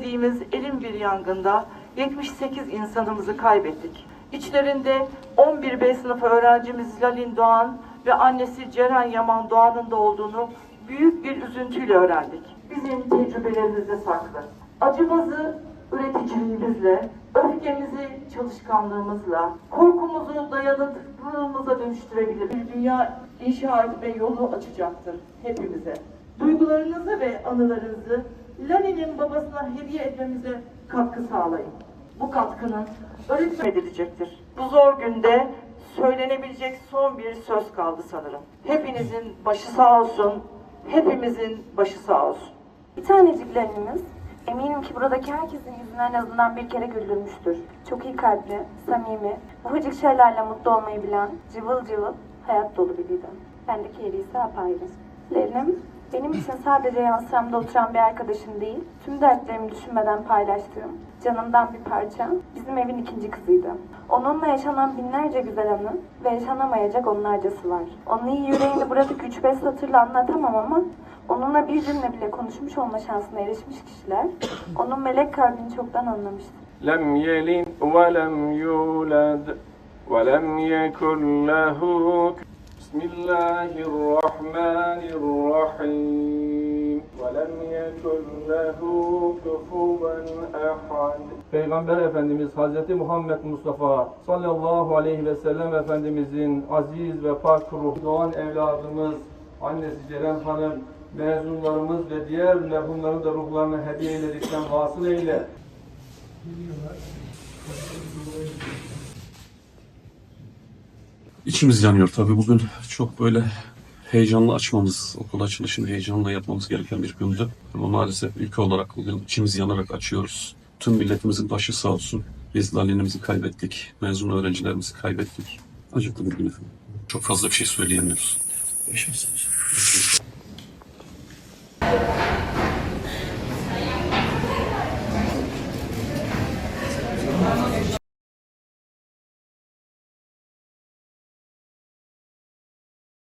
verdiğimiz elim bir yangında 78 insanımızı kaybettik. İçlerinde 11 B sınıfı öğrencimiz Lalin Doğan ve annesi Ceren Yaman Doğan'ın da olduğunu büyük bir üzüntüyle öğrendik. Bizim tecrübelerimizde saklı. Acımızı üreticiliğimizle, öfkemizi çalışkanlığımızla, korkumuzu dayanıklılığımıza dönüştürebilir. Bir dünya inşa etme yolu açacaktır hepimize. Duygularınızı ve anılarınızı Lani'nin babasına hediye etmemize katkı sağlayın. Bu katkının öğretmen edilecektir. Bu zor günde söylenebilecek son bir söz kaldı sanırım. Hepinizin başı sağ olsun, hepimizin başı sağ olsun. Bir tanecikleriniz eminim ki buradaki herkesin yüzünü en azından bir kere güldürmüştür. Çok iyi kalpli, samimi, ufacık şeylerle mutlu olmayı bilen, cıvıl cıvıl, hayat dolu biriydi. Bendeki yeri ise apayrı. Lerim, benim için sadece yan sıramda oturan bir arkadaşım değil, tüm dertlerimi düşünmeden paylaştığım, canımdan bir parça, bizim evin ikinci kızıydı. Onunla yaşanan binlerce güzel anı ve yaşanamayacak onlarcası var. Onun iyi yüreğini burada 3-5 satırla anlatamam ama onunla bir cümle bile konuşmuş olma şansına erişmiş kişiler, onun melek kalbini çoktan anlamıştır. لم يلد ولم يولد ولم يكن له بسم الله الرحمن الرحيم ولم يكن له كفوا أحد Peygamber Efendimiz Hazreti Muhammed Mustafa sallallahu aleyhi ve sellem Efendimizin aziz ve pak ruh doğan evladımız annesi Ceren Hanım mezunlarımız ve diğer merhumların da ruhlarına hediye eyledikten vasıl eyle. İçimiz yanıyor tabii bugün çok böyle heyecanlı açmamız, okul açılışını heyecanla yapmamız gereken bir gündü. Ama maalesef ülke olarak bugün içimiz yanarak açıyoruz. Tüm milletimizin başı sağ olsun. Biz Lale'nimizi kaybettik, mezun öğrencilerimizi kaybettik. Acıklı bir gün efendim. Çok fazla bir şey söyleyemiyoruz.